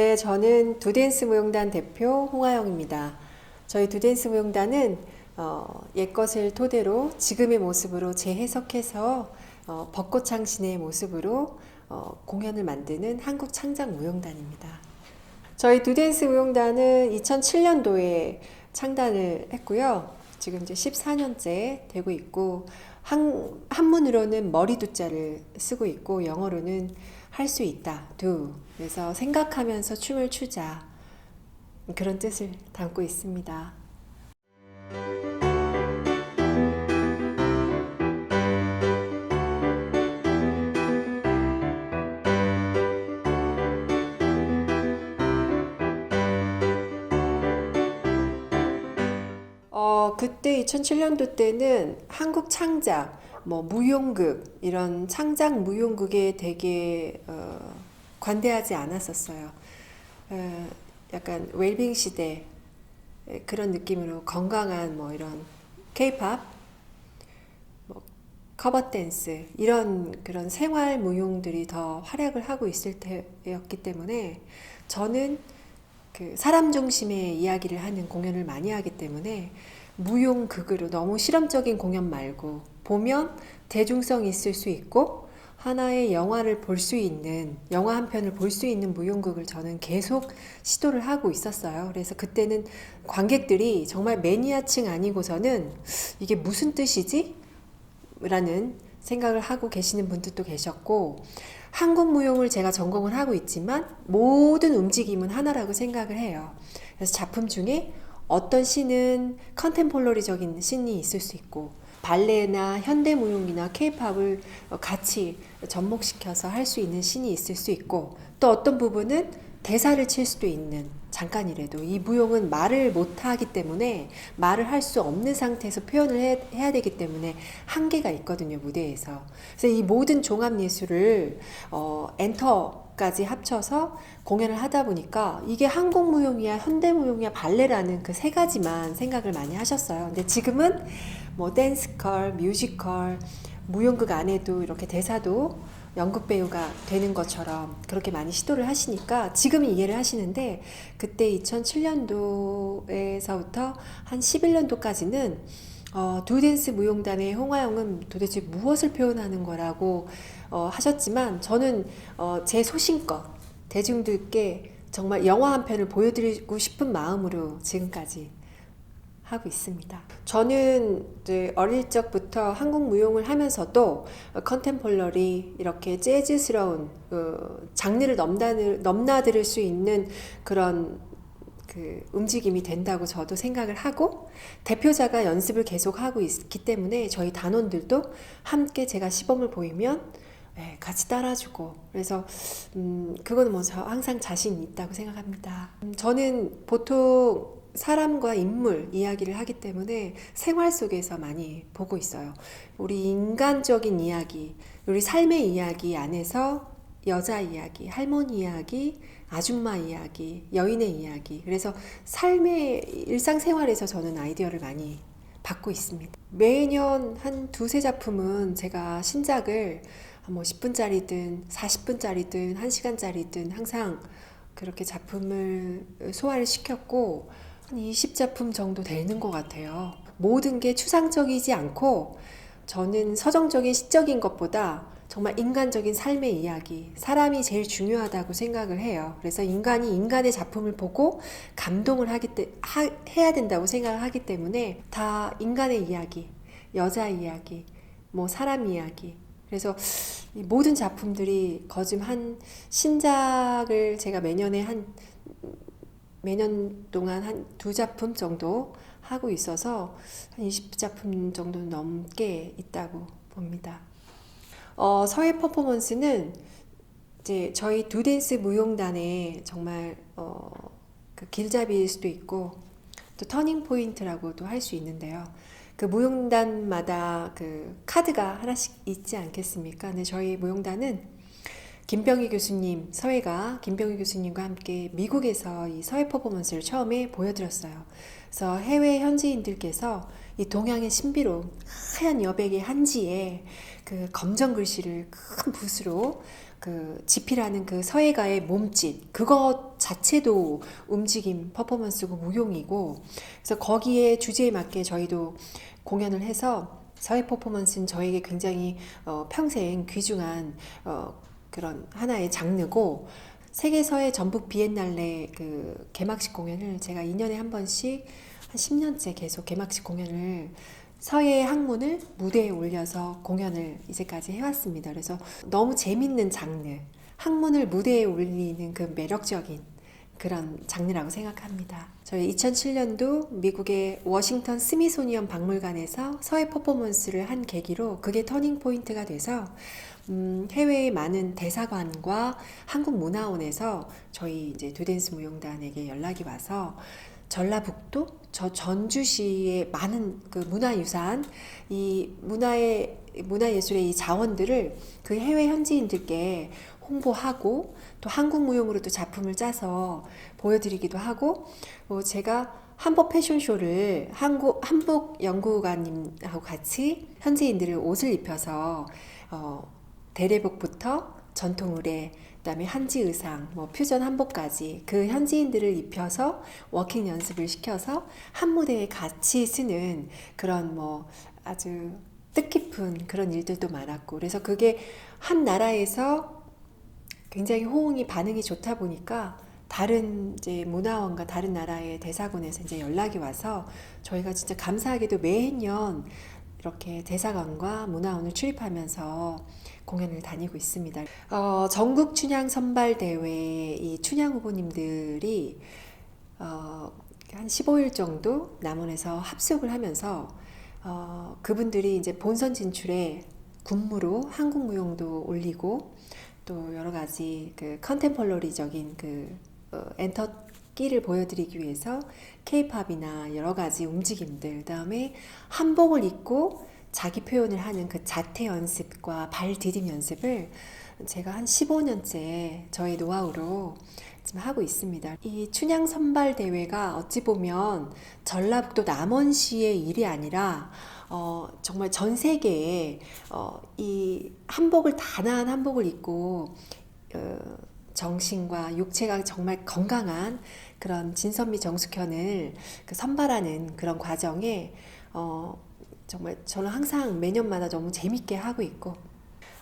네, 저는 두댄스 무용단 대표 홍아영입니다. 저희 두댄스 무용단은 어, 옛것을 토대로 지금의 모습으로 재해석해서 어, 벚꽃 창신의 모습으로 어, 공연을 만드는 한국 창작 무용단입니다. 저희 두댄스 무용단은 2007년도에 창단을 했고요. 지금 이제 14년째 되고 있고 한, 한문으로는 머리 두자를 쓰고 있고 영어로는 할 수 있다, do. 그래서 생각하면서 춤을 추자. 그런 뜻을 담고 있습니다. 어, 그때 2007년도 때는 한국 창작, 뭐 무용극 이런 창작 무용극에 되게 어, 관대하지 않았었어요. 어, 약간 웰빙 시대 그런 느낌으로 건강한 뭐 이런 케이팝, 뭐 커버 댄스 이런 그런 생활 무용들이 더 활약을 하고 있을 때였기 때문에 저는 그 사람 중심의 이야기를 하는 공연을 많이 하기 때문에 무용극으로 너무 실험적인 공연 말고 보면 대중성이 있을 수 있고 하나의 영화를 볼 수 있는 영화 한 편을 볼 수 있는 무용극을 저는 계속 시도를 하고 있었어요. 그래서 그때는 관객들이 정말 매니아층 아니고서는 이게 무슨 뜻이지? 라는 생각을 하고 계시는 분들도 계셨고 한국 무용을 제가 전공을 하고 있지만 모든 움직임은 하나라고 생각을 해요. 그래서 작품 중에 어떤 씬은 컨템폴러리적인 씬이 있을 수 있고 발레나 현대무용이나 케이팝을 같이 접목시켜서 할 수 있는 씬이 있을 수 있고 또 어떤 부분은 대사를 칠 수도 있는 잠깐이라도 이 무용은 말을 못하기 때문에 말을 할 수 없는 상태에서 표현을 해, 해야 되기 때문에 한계가 있거든요 무대에서. 그래서 이 모든 종합 예술을 어, 엔터 까지 합쳐서 공연을 하다 보니까 이게 한국 무용이야 현대 무용이야 발레라는 그 세 가지만 생각을 많이 하셨어요. 근데 지금은 뭐 댄스컬 뮤지컬 무용극 안에도 이렇게 대사도 연극 배우가 되는 것처럼 그렇게 많이 시도를 하시니까 지금 이해를 하시는데 그때 2007년도에서부터 한 11년도까지는 어, 두 댄스 무용단의 홍화영은 도대체 무엇을 표현하는 거라고 어, 하셨지만 저는 어, 제 소신껏 대중들께 정말 영화 한 편을 보여드리고 싶은 마음으로 지금까지 하고 있습니다. 저는 어릴 적부터 한국 무용을 하면서도 컨템폴러리 이렇게 재즈스러운 어, 장르를 넘나들, 넘나들을 수 있는 그런 그 움직임이 된다고 저도 생각을 하고 대표자가 연습을 계속 하고 있기 때문에 저희 단원들도 함께 제가 시범을 보이면 네, 같이 따라주고 그래서 음, 그거는 뭐저 항상 자신 있다고 생각합니다. 음, 저는 보통 사람과 인물 이야기를 하기 때문에 생활 속에서 많이 보고 있어요. 우리 인간적인 이야기, 우리 삶의 이야기 안에서 여자 이야기, 할머니 이야기, 아줌마 이야기, 여인의 이야기. 그래서 삶의 일상생활에서 저는 아이디어를 많이 받고 있습니다. 매년 한 두세 작품은 제가 신작을 뭐 10분짜리든 40분짜리든 1시간짜리든 항상 그렇게 작품을 소화를 시켰고 한 20작품 정도 되는 것 같아요. 모든 게 추상적이지 않고 저는 서정적인 시적인 것보다 정말 인간적인 삶의 이야기, 사람이 제일 중요하다고 생각을 해요. 그래서 인간이 인간의 작품을 보고 감동을 하기 때, 하, 해야 된다고 생각을 하기 때문에 다 인간의 이야기, 여자 이야기, 뭐 사람 이야기. 그래서 이 모든 작품들이 거짐 한 신작을 제가 매년에 한 매년 동안 한 두 작품 정도 하고 있어서 한 20작품 정도 넘게 있다고 봅니다. 어, 서예 퍼포먼스는 이제 저희 두 댄스 무용단의 정말 어, 그 길잡이일 수도 있고 또 터닝 포인트라고도 할 수 있는데요. 그 무용단마다 그 카드가 하나씩 있지 않겠습니까? 근데 저희 무용단은 김병희 교수님, 서해가 김병희 교수님과 함께 미국에서 이 서해 퍼포먼스를 처음에 보여드렸어요. 그래서 해외 현지인들께서 이 동양의 신비로운 하얀 여백의 한지에 그 검정 글씨를 큰 붓으로 그 지피라는 그 서예가의 몸짓 그것 자체도 움직임 퍼포먼스고 무용이고 그래서 거기에 주제에 맞게 저희도 공연을 해서 서예 퍼포먼스는 저에게 굉장히 어, 평생 귀중한 어, 그런 하나의 장르고 세계 서예 전북 비엔날레 그 개막식 공연을 제가 2년에 한 번씩 한 10년째 계속 개막식 공연을 서예 학문을 무대에 올려서 공연을 이제까지 해왔습니다. 그래서 너무 재밌는 장르, 학문을 무대에 올리는 그 매력적인 그런 장르라고 생각합니다. 저희 2007년도 미국의 워싱턴 스미소니언 박물관에서 서예 퍼포먼스를 한 계기로 그게 터닝 포인트가 돼서 음, 해외의 많은 대사관과 한국문화원에서 저희 이제 두댄스 무용단에게 연락이 와서 전라북도 저 전주시의 많은 그 문화유산 이 문화의 문화예술의 이 자원들을 그 해외 현지인들께 홍보하고 또 한국 무용으로도 작품을 짜서 보여드리기도 하고 뭐 제가 한복 패션쇼를 한국 한복 연구가님하고 같이 현지인들을 옷을 입혀서 어, 대례복부터 전통 의례 그다음에 한지 의상, 뭐 퓨전 한복까지 그 현지인들을 입혀서 워킹 연습을 시켜서 한 무대에 같이 쓰는 그런 뭐 아주 뜻깊은 그런 일들도 많았고 그래서 그게 한 나라에서 굉장히 호응이 반응이 좋다 보니까 다른 이제 문화원과 다른 나라의 대사관에서 이제 연락이 와서 저희가 진짜 감사하게도 매년 이렇게 대사관과 문화원을 출입하면서 공연을 다니고 있습니다. 어, 전국 춘향 선발 대회 이 춘향 후보님들이 어, 한 15일 정도 남원에서 합숙을 하면서 어, 그분들이 이제 본선 진출에 군무로 한국 무용도 올리고 또 여러 가지 그 컨템펄러리적인 그 어, 엔터 끼를 보여드리기 위해서 케이팝이나 여러 가지 움직임들, 그다음에 한복을 입고 자기 표현을 하는 그 자태 연습과 발 디딤 연습을 제가 한 15년째 저희 노하우로 지금 하고 있습니다. 이 춘향 선발 대회가 어찌 보면 전라북도 남원시의 일이 아니라 어, 정말 전 세계에 어, 이 한복을 단아한 한복을 입고 어, 정신과 육체가 정말 건강한 그런 진선미 정숙현을 그 선발하는 그런 과정에 어, 정말 저는 항상 매년마다 너무 재밌게 하고 있고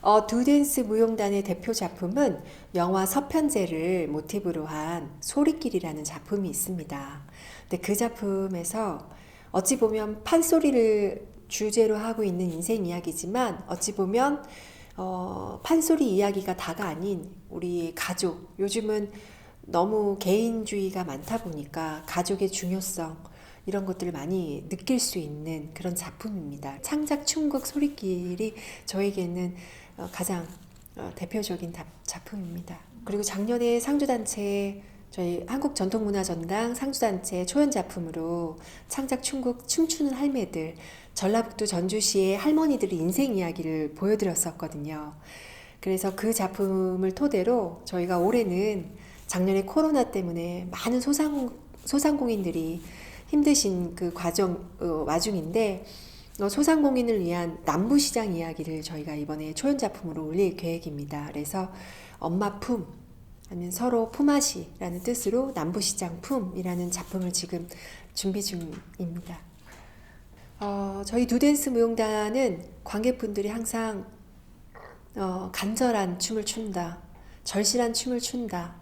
어, 두댄스 무용단의 대표 작품은 영화 서편제를 모티브로 한 소리길이라는 작품이 있습니다. 근데 그 작품에서 어찌 보면 판소리를 주제로 하고 있는 인생 이야기지만 어찌 보면 어, 판소리 이야기가 다가 아닌 우리 가족 요즘은 너무 개인주의가 많다 보니까 가족의 중요성 이런 것들을 많이 느낄 수 있는 그런 작품입니다. 창작 충국 소리길이 저에게는 어, 가장 어, 대표적인 작품입니다. 그리고 작년에 상주단체 저희 한국전통문화전당 상주단체 초연 작품으로 창작 충국 춤추는 할매들 전라북도 전주시의 할머니들의 인생 이야기를 보여드렸었거든요. 그래서 그 작품을 토대로 저희가 올해는 작년에 코로나 때문에 많은 소상, 소상공인들이 힘드신 그 과정 어, 와중인데 어, 소상공인을 위한 남부시장 이야기를 저희가 이번에 초연 작품으로 올릴 계획입니다. 그래서 엄마 품 아니면 서로 품앗이라는 뜻으로 남부시장 품이라는 작품을 지금 준비 중입니다. 어, 저희 두댄스 무용단은 관객분들이 항상 어, 간절한 춤을 춘다, 절실한 춤을 춘다.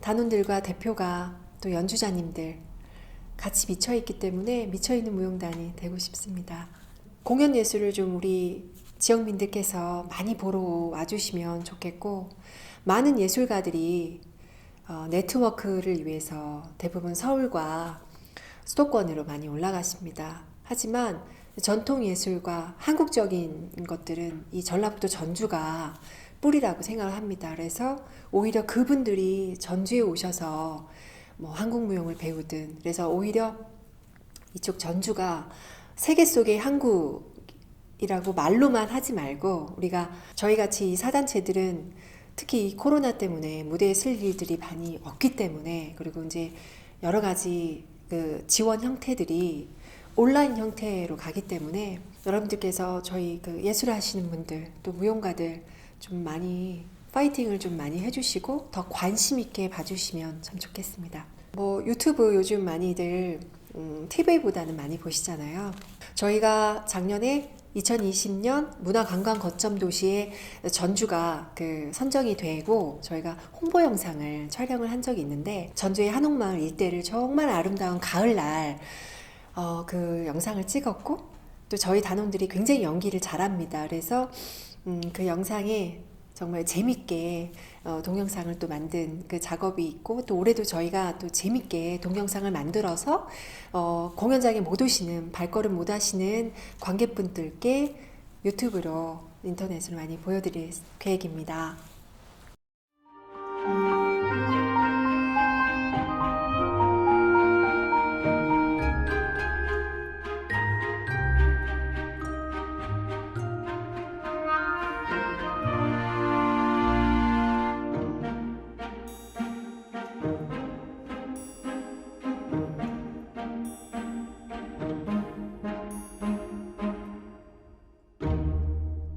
단원들과 대표가 또 연주자님들 같이 미쳐 있기 때문에 미쳐 있는 무용단이 되고 싶습니다. 공연 예술을 좀 우리 지역민들께서 많이 보러 와주시면 좋겠고 많은 예술가들이 어, 네트워크를 위해서 대부분 서울과 수도권으로 많이 올라가십니다. 하지만 전통 예술과 한국적인 것들은 이 전라북도 전주가 뿌리라고 생각을 합니다. 그래서 오히려 그분들이 전주에 오셔서 뭐 한국 무용을 배우든 그래서 오히려 이쪽 전주가 세계 속의 한국이라고 말로만 하지 말고 우리가 저희 같이 이 사단체들은 특히 이 코로나 때문에 무대에 쓸 일들이 많이 없기 때문에 그리고 이제 여러 가지 그 지원 형태들이 온라인 형태로 가기 때문에 여러분들께서 저희 그 예술 하시는 분들 또 무용가들 좀 많이 파이팅을 좀 많이 해주시고 더 관심 있게 봐주시면 참 좋겠습니다. 뭐 유튜브 요즘 많이들 음, TV보다는 많이 보시잖아요. 저희가 작년에 2020년 문화관광 거점 도시에 전주가 그 선정이 되고 저희가 홍보 영상을 촬영을 한 적이 있는데 전주의 한옥마을 일대를 정말 아름다운 가을날 어, 그 영상을 찍었고 또 저희 단원들이 굉장히 연기를 잘합니다. 그래서 음, 그 영상에 정말 재밌게 어, 동영상을 또 만든 그 작업이 있고 또 올해도 저희가 또 재밌게 동영상을 만들어서 어, 공연장에 못 오시는 발걸음 못 하시는 관객분들께 유튜브로 인터넷으로 많이 보여드릴 계획입니다.